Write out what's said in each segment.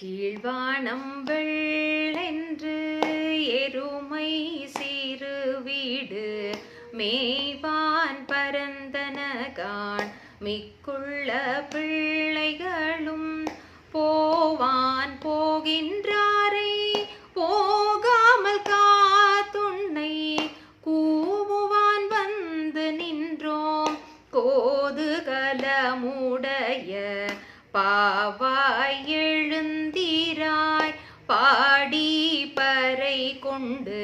கீழ்வானம் வெள்ளென்று எருமை சிறு வீடு மேய்வான் பரந்தனகான் மிக்குள்ள பிள்ளைகளும் போவான் போகின்றாரை. போகாமல் காத்துன்னை கூவுவான் வந்து நின்றோம். கோது கலமுடைய பாவாயே கொண்டு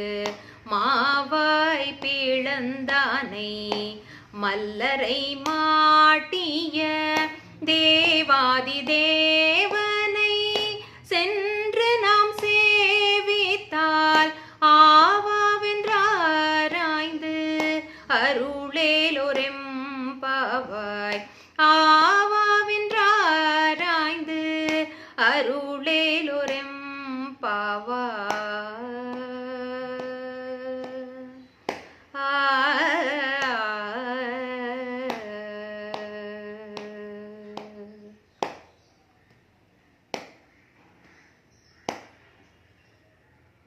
மாவாய் பிளந்தானை மல்லரை மாட்டிய தேவாதி தேவனை சென்று நாம் சேவித்தால் ஆவாவென்றாராய்ந்து அருளேலொரெம் பாவாய் ஆவாவென்றாராய்ந்து அருளேலொரெம்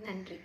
நன்றி.